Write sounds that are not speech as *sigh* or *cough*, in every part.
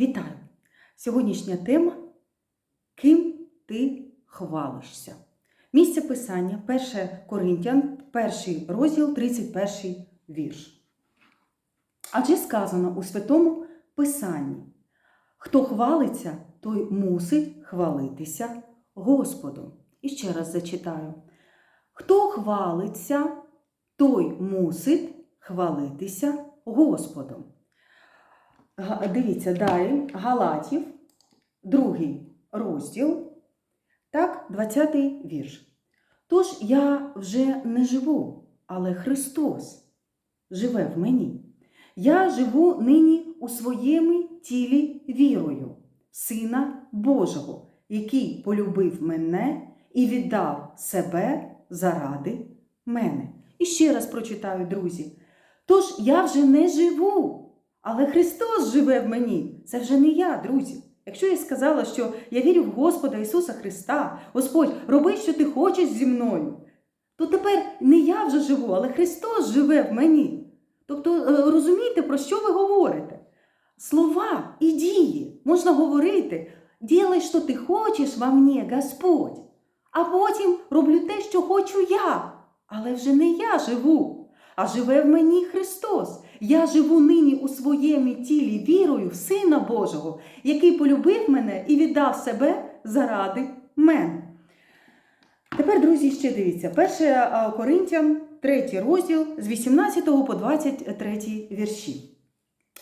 Вітаю! Сьогоднішня тема Ким ти хвалишся? Місце писання 1 Коринтян, 1 розділ, 31 вірш. Адже сказано у Святому Писанні: хто хвалиться, той мусить хвалитися Господом. І ще раз зачитаю: хто хвалиться, той мусить хвалитися Господом. Дивіться далі, Галатів, другий розділ, так, 20 й вірш. Тож я вже не живу, але Христос живе в мені. Я живу нині у своєму тілі вірою, Сина Божого, який полюбив мене і віддав себе заради мене. І ще раз прочитаю, друзі. Тож я вже не живу, але Христос живе в мені. Це вже не я, друзі. Якщо я сказала, що я вірю в Господа Ісуса Христа, Господь, роби, що ти хочеш зі мною, то тепер не я вже живу, але Христос живе в мені. Тобто, е, розумієте, про що ви говорите? Слова і дії можна говорити. Ділай, що ти хочеш во мені, Господь. А потім роблю те, що хочу я. Але вже не я живу, а живе в мені Христос. Я живу нині у своєму тілі вірою в Сина Божого, який полюбив мене і віддав себе заради мене. Тепер, друзі, ще дивіться. 1 Коринтян, 3 розділ з 18 по 23 вірші.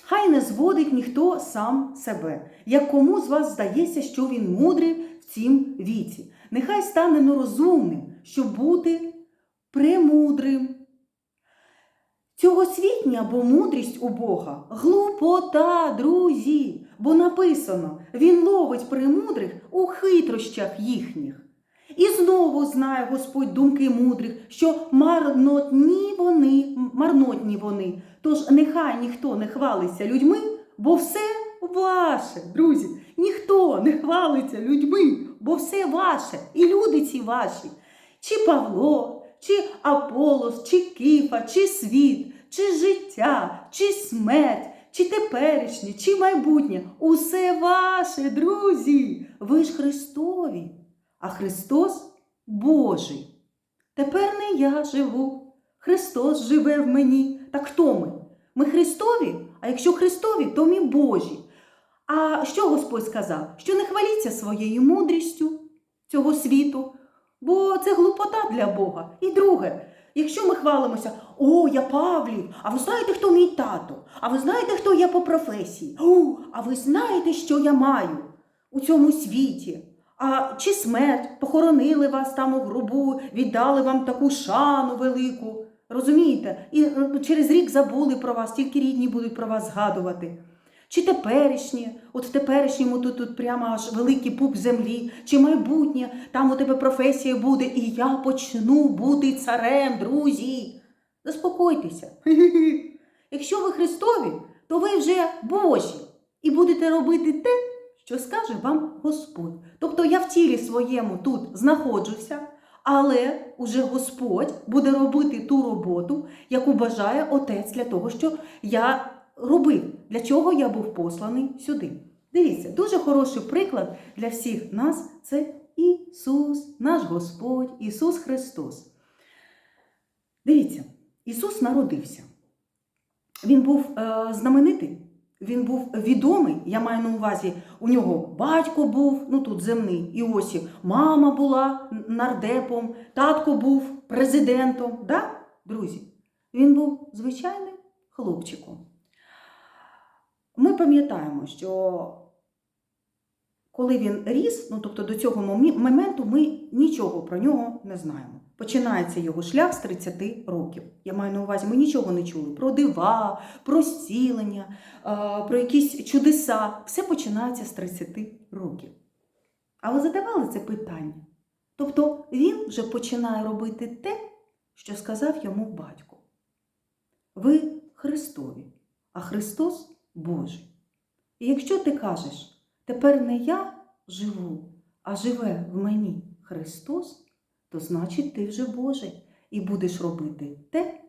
Хай не зводить ніхто сам себе, як кому з вас здається, що він мудрий в цім віці. Нехай стане нерозумним, щоб бути премудрим. Цьогосвітня, бо мудрість у Бога глупота, друзі, бо написано, він ловить премудрих у хитрощах їхніх. І знову знає Господь думки мудрих, що марнотні вони, марнотні вони. Тож нехай ніхто не хвалиться людьми, бо все ваше, друзі. Ніхто не хвалиться людьми, бо все ваше, і люди ці ваші. Чи Павло, чи Аполос, чи Кифа, чи світ, чи життя, чи смерть, чи теперішнє, чи майбутнє. Усе ваше, друзі. Ви ж Христові, а Христос Божий. Тепер не я живу, Христос живе в мені. Так хто ми? Ми Христові, а якщо Христові, то ми Божі. А що Господь сказав? Що не хваліться своєю мудрістю цього світу, бо це глупота для Бога. І друге, якщо ми хвалимося, о, я Павлів, а ви знаєте, хто мій тато? А ви знаєте, хто я по професії? О, а ви знаєте, що я маю у цьому світі? А чи смерть похоронили вас там у гробу, віддали вам таку шану велику? Розумієте? І е, через рік забули про вас, тільки рідні будуть про вас згадувати. Чи теперішнє, от в теперішньому тут, тут прямо аж великий пуп землі, чи майбутнє, там у тебе професія буде, і я почну бути царем, друзі. Заспокойтеся. *laughs* Якщо ви Христові, то ви вже Божі і будете робити те, що скаже вам Господь. Тобто я в тілі своєму тут знаходжуся, але уже Господь буде робити ту роботу, яку бажає Отець для того, що я робив, для чого я був посланий сюди. Дивіться, дуже хороший приклад для всіх нас це Ісус, наш Господь, Ісус Христос. Дивіться, Ісус народився. Він був е, знаменитий, він був відомий. Я маю на увазі, у нього батько був, ну тут земний Іосиф, мама була нардепом, татко був президентом. Да, друзі? Він був звичайним хлопчиком. Ми пам'ятаємо, що коли він ріс, ну тобто до цього моменту ми нічого про нього не знаємо. Починається його шлях з 30 років. Я маю на увазі, ми нічого не чули про дива, про зцілення, е, про якісь чудеса. Все починається з 30 років. Але задавали це питання. Тобто він вже починає робити те, що сказав йому батько. Ви Христові, а Христос Божий. І якщо ти кажеш, тепер не я живу, а живе в мені Христос, то значить ти вже Божий і будеш робити те,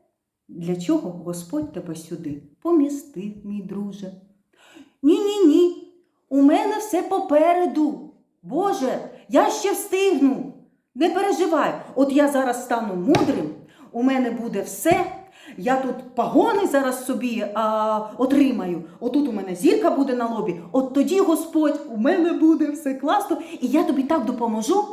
для чого Господь тебе сюди помістив, мій друже. Ні, ні, ні. У мене все попереду. Боже, я ще встигну. Не переживай, от я зараз стану мудрим, у мене буде все. Я тут пагони зараз собі а, отримаю. Отут у мене зірка буде на лобі. От тоді, Господь, у мене буде все класно, і я тобі так допоможу.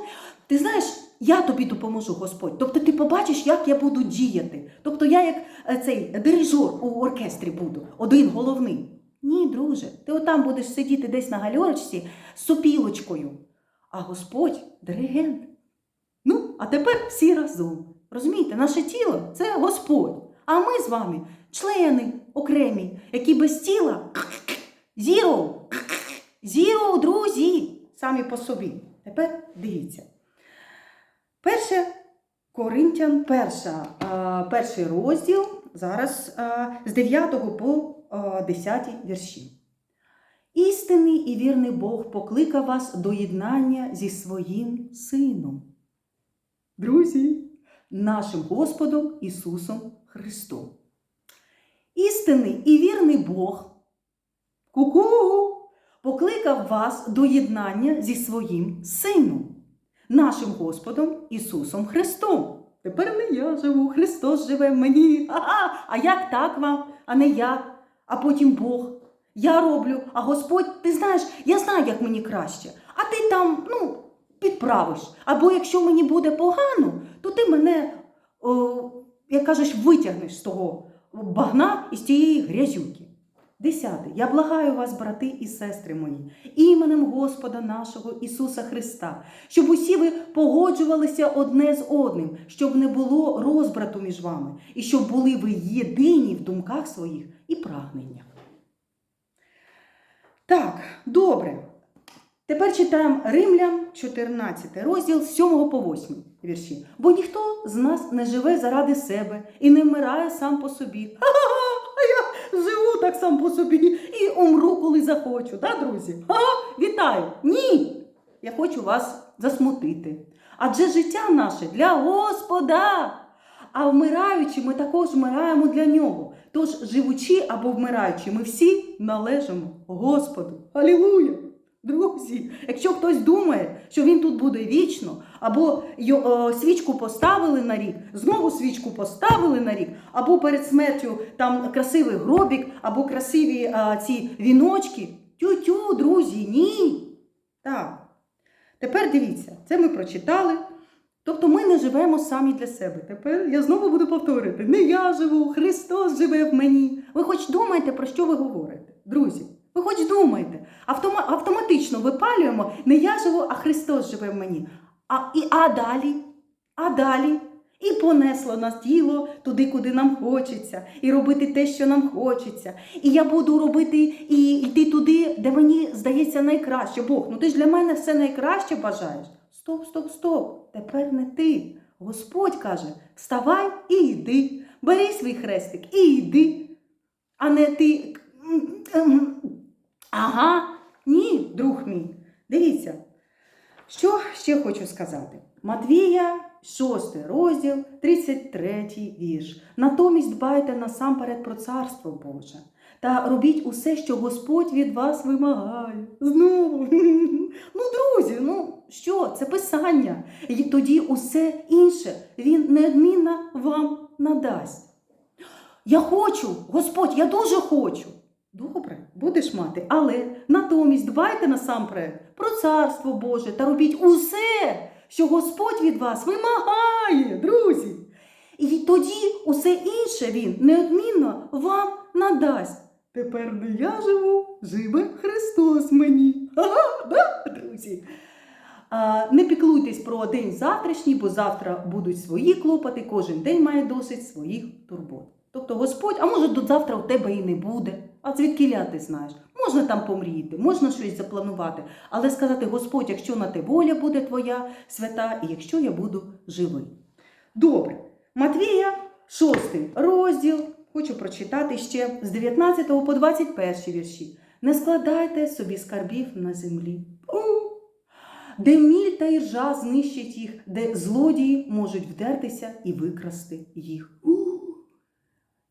Ти знаєш, я тобі допоможу, Господь. Тобто ти побачиш, як я буду діяти. Тобто я як е, цей дирижер у оркестрі буду, один головний. Ні, друже, ти отам будеш сидіти десь на гальорочці з сопілочкою, а Господь диригент. Ну, а тепер всі разом. Розумієте, наше тіло це Господь. А ми з вами члени окремі, які без тіла зіро. Зіро, друзі, самі по собі. Тепер дивіться. Перше Коринтян, перша, перший розділ, зараз з 9 по 10 вірші. Істинний і вірний Бог покликав вас до єднання зі своїм Сином. Друзі, нашим Господом Ісусом Христом. Істинний і вірний Бог ку-ку, покликав вас до єднання зі своїм Сином, нашим Господом Ісусом Христом. Тепер не я живу, Христос живе в мені. Ага, а як так вам, а не я, а потім Бог. Я роблю, а Господь, ти знаєш, я знаю, як мені краще. А ти там, ну, підправиш. Або якщо мені буде погано, то ти мене, о, як кажеш, витягнеш з того багна і з тієї грязюки. Десяте. Я благаю вас, брати і сестри мої, іменем Господа нашого Ісуса Христа, щоб усі ви погоджувалися одне з одним, щоб не було розбрату між вами, і щоб були ви єдині в думках своїх і прагненнях. Так, добре. Тепер читаємо Римлян 14 розділ з 7 по 8 вірші. Бо ніхто з нас не живе заради себе і не вмирає сам по собі. Ха-ха-ха, а я живу так сам по собі і умру, коли захочу, так, друзі? Ага, вітаю! Ні! Я хочу вас засмутити. Адже життя наше для Господа. А вмираючи, ми також вмираємо для нього. Тож, живучи або вмираючи, ми всі належимо Господу. Алілуя! Друзі, якщо хтось думає, що він тут буде вічно, або е, свічку поставили на рік, знову свічку поставили на рік, або перед смертю там красивий гробік, або красиві е, ці віночки. Тю-тю, друзі, ні. Так. Тепер дивіться, це ми прочитали. Тобто ми не живемо самі для себе. Тепер я знову буду повторити: не я живу, Христос живе в мені. Ви хоч думаєте, про що ви говорите, друзі? Ви хоч думаєте, автоматично випалюємо, не я живу, а Христос живе в мені. А, і, а далі? А далі? І понесло нас тіло туди, куди нам хочеться, і робити те, що нам хочеться. І я буду робити і йти туди, де мені здається найкраще. Бог, ну ти ж для мене все найкраще бажаєш. Стоп, стоп, стоп. Тепер не ти. Господь каже: вставай і йди. Бери свій хрестик і йди. А не ти. Ага, друг мій. Дивіться, що ще хочу сказати. Матвія, 6 розділ, 33 вірш. Натомість дбайте насамперед про царство Боже та робіть усе, що Господь від вас вимагає. Знову. *laughs* Ну, друзі, ну що, це писання. І тоді усе інше він неодмінно вам надасть. Я хочу, Господь, я дуже хочу. Добре, будеш мати, але натомість дбайте насамперед про царство Боже та робіть усе, що Господь від вас вимагає, друзі. І тоді усе інше він неодмінно вам надасть. Тепер не я живу, живе Христос мені. Ага, да, друзі. А, не піклуйтесь про день завтрашній, бо завтра будуть свої клопоти, кожен день має досить своїх турбот. Тобто Господь, а може до завтра у тебе і не буде. А звідки ти знаєш? Можна там помріяти, можна щось запланувати, але сказати Господь, якщо на те воля буде твоя свята, і якщо я буду живий. Добре. Матвія, 6 розділ. Хочу прочитати ще з 19 по 21 вірші. Не складайте собі скарбів на землі. Де міль та іржа знищать їх, де злодії можуть вдертися і викрасти їх. У!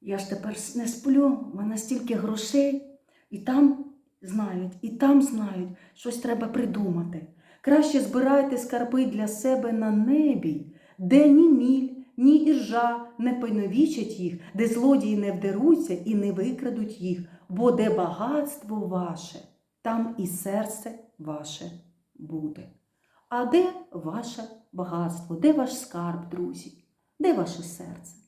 Я ж тепер не сплю, в мене стільки грошей, і там знають, і там знають, щось треба придумати. Краще збирайте скарби для себе на небі, де ні міль, ні іржа не поневічать їх, де злодії не вдеруться і не викрадуть їх, бо де багатство ваше, там і серце ваше буде. А де ваше багатство? Де ваш скарб, друзі? Де ваше серце?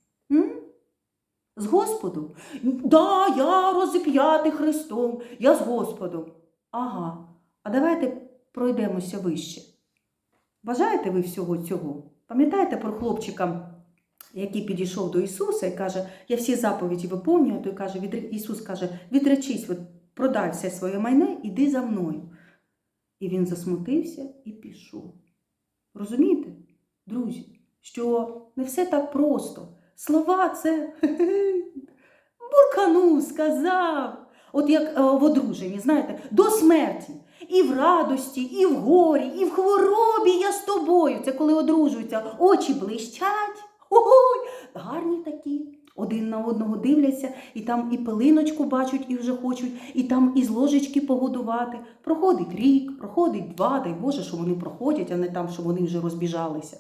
З Господом? Да, я розіп'ятий Христом, я з Господом. Ага. А давайте пройдемося вище. Бажаєте ви всього цього? Пам'ятаєте про хлопчика, який підійшов до Ісуса і каже, я всі заповіді виповнюю, той каже, «Відре- Ісус каже, відречись, продай все своє майне, іди за мною. І він засмутився і пішов. Розумієте, друзі, що не все так просто. Слова це *laughs* буркану сказав. От як е, в одруженні, знаєте, до смерті. І в радості, і в горі, і в хворобі я з тобою. Це коли одружуються, очі блищать. Ой, гарні такі. Один на одного дивляться, і там і пилиночку бачать, і вже хочуть, і там із ложечки погодувати. Проходить рік, проходить два, дай Боже, що вони проходять, а не там, що вони вже розбіжалися.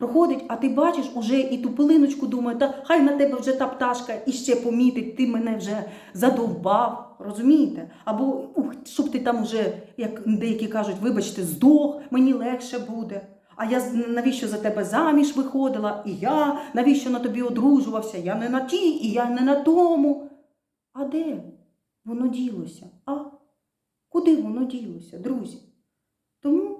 Проходить, а ти бачиш уже і ту пилиночку думає, та хай на тебе вже та пташка іще помітить, ти мене вже задовбав, розумієте? Або ух, щоб ти там уже, як деякі кажуть, вибачте, здох, мені легше буде. А я навіщо за тебе заміж виходила? І я навіщо на тобі одружувався? Я не на тій, і я не на тому. А де воно ділося? А куди воно ділося, друзі? Тому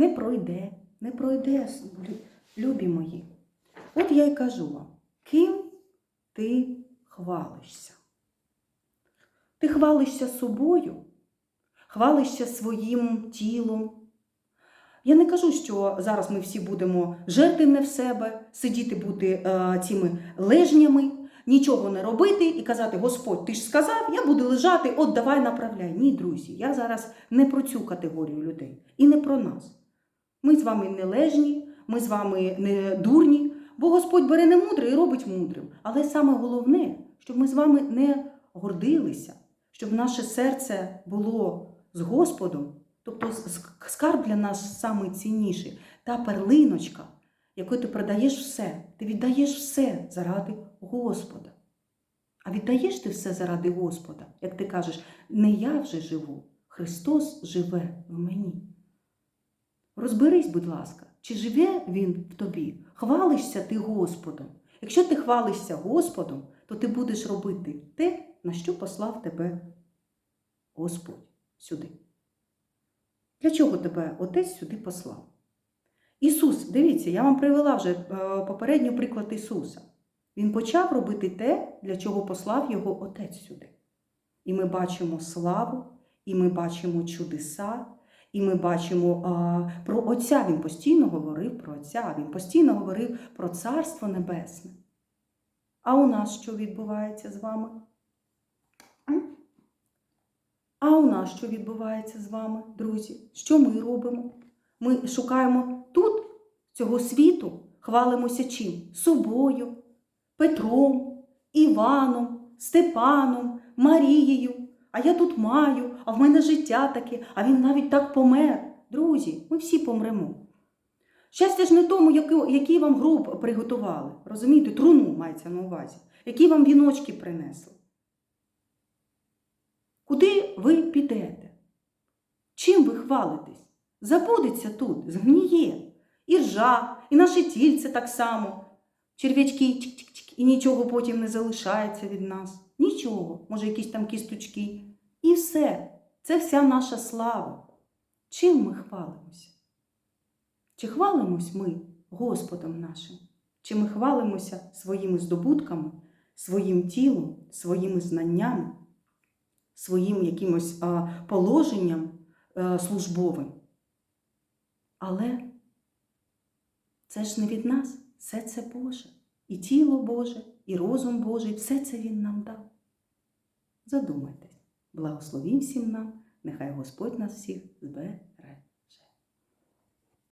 не пройде, не пройде, любі мої. От я й кажу вам, ким ти хвалишся? Ти хвалишся собою, хвалишся своїм тілом. Я не кажу, що зараз ми всі будемо жерти не в себе, сидіти бути е, цими лежнями, нічого не робити і казати: Господь, ти ж сказав, я буду лежати, от давай направляй. Ні, друзі, я зараз не про цю категорію людей і не про нас. Ми з вами не лежні, ми з вами не дурні, бо Господь бере не мудре і робить мудрим. Але саме головне, щоб ми з вами не гордилися, щоб наше серце було з Господом. Тобто скарб для нас найцінніший, та перлиночка, яку ти продаєш все. Ти віддаєш все заради Господа. А віддаєш ти все заради Господа, як ти кажеш, не я вже живу, Христос живе в мені. Розберись, будь ласка, чи живе Він в тобі? Хвалишся ти Господом. Якщо ти хвалишся Господом, то ти будеш робити те, на що послав тебе Господь сюди. Для чого тебе Отець сюди послав? Ісус, дивіться, я вам привела вже е, попередньо приклад Ісуса. Він почав робити те, для чого послав його Отець сюди. І ми бачимо славу, і ми бачимо чудеса, і ми бачимо про Отця. Він постійно говорив про Отця, він постійно говорив про Царство Небесне. А у нас що відбувається з вами? А у нас що відбувається з вами, друзі? Що ми робимо? Ми шукаємо тут, цього світу, хвалимося чим? Собою, Петром, Іваном, Степаном, Марією. А я тут маю, а в мене життя таке, а він навіть так помер. Друзі, ми всі помремо. Щастя ж не тому, який, вам гроб приготували. Розумієте, труну мається на увазі, які вам віночки принесли. Куди ви підете? Чим ви хвалитесь? Забудеться тут, згніє. І ржа, і наше тільце так само. Черв'ячки і нічого потім не залишається від нас. Нічого, може, якісь там кісточки. І все. Це вся наша слава. Чим ми хвалимося? Чи хвалимось ми Господом нашим? Чи ми хвалимося своїми здобутками, своїм тілом, своїми знаннями, своїм якимось положенням а, службовим? Але це ж не від нас, все це Боже. І тіло Боже, і розум Божий, все це Він нам дав. Задумайтесь, благословім всім нам, нехай Господь нас всіх збере.